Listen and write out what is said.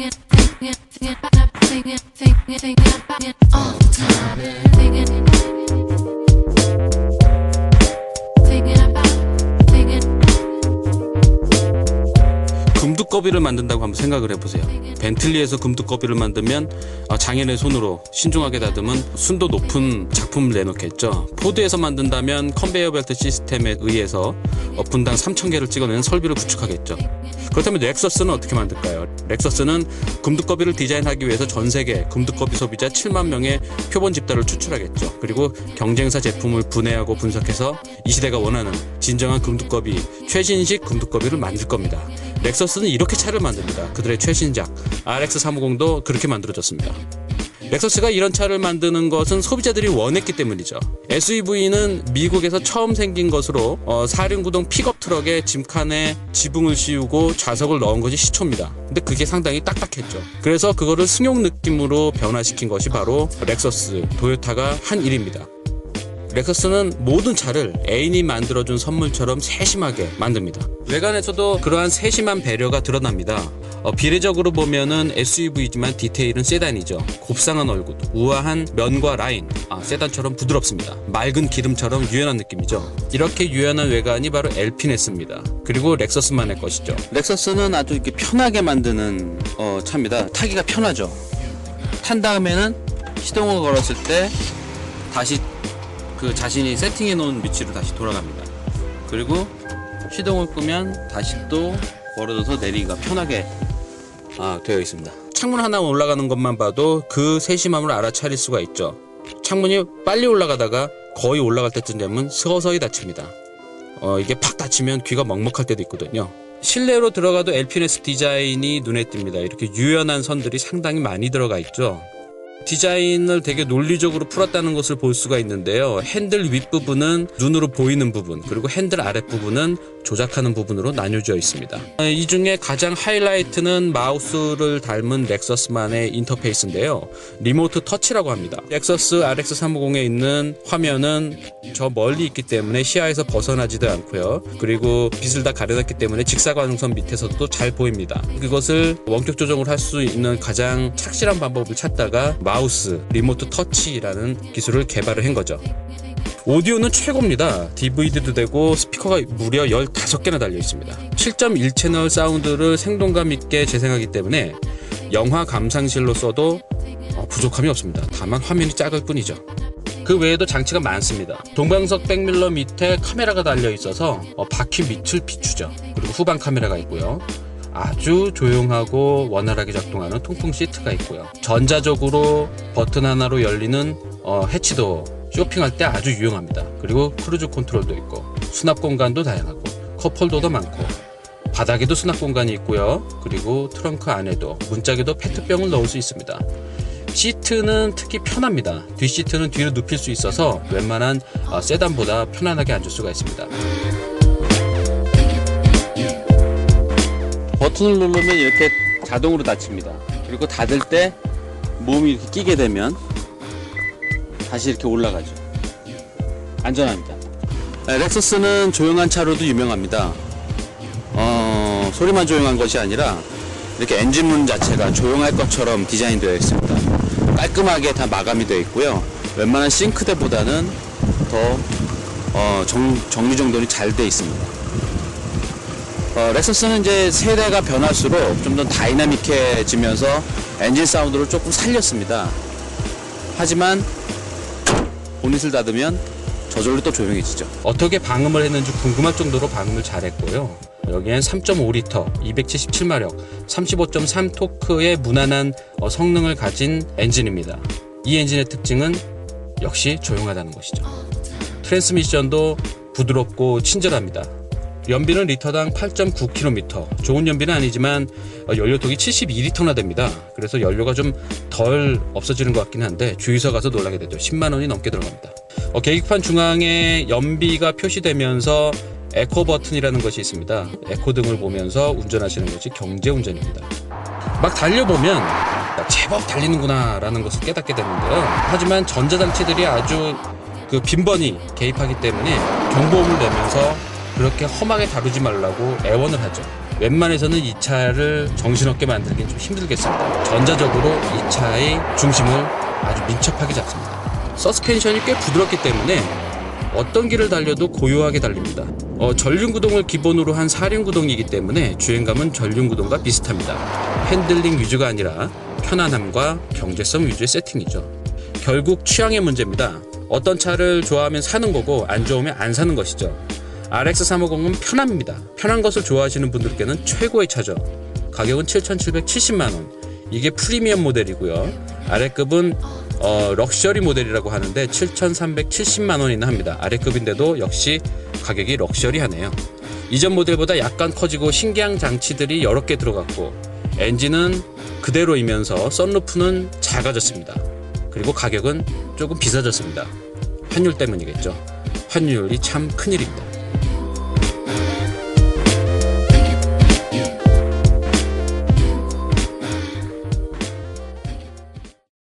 it, think it, think it, think it, think it, think it. 금두꺼비를 만든다고 한번 생각을 해보세요. 벤틀리에서 금두꺼비를 만들면 어, 장인의 손으로 신중하게 다듬은 순도 높은 작품을 내놓겠죠. 포드에서 만든다면 컨베이어 벨트 시스템에 의해서 어, 분당 3,000개를 찍어내는 설비를 구축하겠죠. 그렇다면 렉서스는 어떻게 만들까요? 렉서스는 금두꺼비를 디자인하기 위해서 전 세계 금두꺼비 소비자 7만 명의 표본 집단을 추출하겠죠. 그리고 경쟁사 제품을 분해하고 분석해서 이 시대가 원하는 진정한 금두꺼비, 최신식 금두꺼비를 만들 겁니다. 렉서스는 이렇게 차를 만듭니다. 그들의 최신작 RX350도 그렇게 만들어졌습니다. 렉서스가 이런 차를 만드는 것은 소비자들이 원했기 때문이죠. SUV는 미국에서 처음 생긴 것으로 어, 4륜구동 픽업 트럭에 짐칸에 지붕을 씌우고 좌석을 넣은 것이 시초입니다. 근데 그게 상당히 딱딱했죠. 그래서 그거를 승용 느낌으로 변화시킨 것이 바로 렉서스, 도요타가 한 일입니다. 렉서스는 모든 차를 애인이 만들어준 선물처럼 세심하게 만듭니다. 외관에서도 그러한 세심한 배려가 드러납니다. 어, 비례적으로 보면은 SUV지만 디테일은 세단이죠. 곱상한 얼굴, 우아한 면과 라인, 아, 세단처럼 부드럽습니다. 맑은 기름처럼 유연한 느낌이죠. 이렇게 유연한 외관이 바로 엘피네스입니다. 그리고 렉서스만의 것이죠. 렉서스는 아주 이렇게 편하게 만드는 어, 차입니다. 타기가 편하죠. 탄 다음에는 시동을 걸었을 때 다시 그 자신이 세팅해 놓은 위치로 다시 돌아갑니다. 그리고 시동을 끄면 다시 또 걸어져서 내리기가 편하게 아, 되어 있습니다. 창문 하나 올라가는 것만 봐도 그 세심함을 알아차릴 수가 있죠. 창문이 빨리 올라가다가 거의 올라갈 때쯤 되면 서서히 닫힙니다. 어, 이게 팍 닫히면 귀가 먹먹할 때도 있거든요. 실내로 들어가도 엘피네스 디자인이 눈에 띕니다. 이렇게 유연한 선들이 상당히 많이 들어가 있죠. 디자인을 되게 논리적으로 풀었다는 것을 볼 수가 있는데요. 핸들 윗부분은 눈으로 보이는 부분, 그리고 핸들 아랫부분은 조작하는 부분으로 나뉘어져 있습니다. 이 중에 가장 하이라이트는 마우스를 닮은 렉서스만의 인터페이스인데요. 리모트 터치라고 합니다. 렉서스 RX350에 있는 화면은 저 멀리 있기 때문에 시야에서 벗어나지도 않고요. 그리고 빛을 다 가려놨기 때문에 직사광선 밑에서도 잘 보입니다. 그것을 원격 조정을 할 수 있는 가장 착실한 방법을 찾다가 마우스 리모트 터치라는 기술을 개발을 한 거죠. 오디오는 최고입니다. DVD도 되고 스피커가 무려 15개나 달려 있습니다. 7.1 채널 사운드를 생동감 있게 재생하기 때문에 영화 감상실로 써도 어, 부족함이 없습니다. 다만 화면이 작을 뿐이죠. 그 외에도 장치가 많습니다. 동방석 백밀러 밑에 카메라가 달려 있어서 어, 바퀴 밑을 비추죠. 그리고 후방 카메라가 있고요. 아주 조용하고 원활하게 작동하는 통풍 시트가 있고요. 전자적으로 버튼 하나로 열리는 어, 해치도 쇼핑할 때 아주 유용합니다. 그리고 크루즈 컨트롤도 있고 수납 공간도 다양하고 컵홀더도 많고 바닥에도 수납 공간이 있고요. 그리고 트렁크 안에도 문짝에도 페트병을 넣을 수 있습니다. 시트는 특히 편합니다. 뒷시트는 뒤로 눕힐 수 있어서 웬만한 어, 세단보다 편안하게 앉을 수가 있습니다. 버튼을 누르면 이렇게 자동으로 닫힙니다. 그리고 닫을 때 몸이 이렇게 끼게 되면 다시 이렇게 올라가죠. 안전합니다. 네, 렉서스는 조용한 차로도 유명합니다. 어, 소리만 조용한 것이 아니라 이렇게 엔진문 자체가 조용할 것처럼 디자인되어 있습니다. 깔끔하게 다 마감이 되어 있고요. 웬만한 싱크대보다는 더 어, 정, 정리 정돈이 잘 되어 있습니다. 어, 렉서스는 이제 세대가 변할수록 좀 더 다이나믹해지면서 엔진 사운드를 조금 살렸습니다. 하지만 보닛을 닫으면 저절로 또 조용해지죠. 어떻게 방음을 했는지 궁금할 정도로 방음을 잘했고요. 여기엔 3.5리터, 277마력, 35.3 토크의 무난한 어, 성능을 가진 엔진입니다. 이 엔진의 특징은 역시 조용하다는 것이죠. 트랜스미션도 부드럽고 친절합니다. 연비는 리터당 8.9km. 좋은 연비는 아니지만 어, 연료통이 72리터나 됩니다. 그래서 연료가 좀 덜 없어지는 것 같긴 한데 주유소 가서 놀라게 되죠. 10만 원이 넘게 들어갑니다. 어, 계기판 중앙에 연비가 표시되면서 에코 버튼이라는 것이 있습니다. 에코 등을 보면서 운전하시는 것이 경제 운전입니다. 막 달려보면 제법 달리는구나 라는 것을 깨닫게 되는데요. 하지만 전자장치들이 아주 그 빈번히 개입하기 때문에 경보음을 내면서 그렇게 험하게 다루지 말라고 애원을 하죠. 웬만해서는 이 차를 정신없게 만들긴 좀 힘들겠습니다. 전자적으로 이 차의 중심을 아주 민첩하게 잡습니다. 서스펜션이 꽤 부드럽기 때문에 어떤 길을 달려도 고요하게 달립니다. 어, 전륜구동을 기본으로 한 사륜구동이기 때문에 주행감은 전륜구동과 비슷합니다. 핸들링 위주가 아니라 편안함과 경제성 위주의 세팅이죠. 결국 취향의 문제입니다. 어떤 차를 좋아하면 사는 거고 안 좋으면 안 사는 것이죠. RX350은 편합니다. 편한 것을 좋아하시는 분들께는 최고의 차죠. 가격은 7,770만원. 이게 프리미엄 모델이고요. 아래급은 어, 럭셔리 모델이라고 하는데 7,370만원이나 합니다. 아래급인데도 역시 가격이 럭셔리하네요. 이전 모델보다 약간 커지고 신기한 장치들이 여러 개 들어갔고 엔진은 그대로이면서 썬루프는 작아졌습니다. 그리고 가격은 조금 비싸졌습니다. 환율 때문이겠죠. 환율이 참 큰일입니다.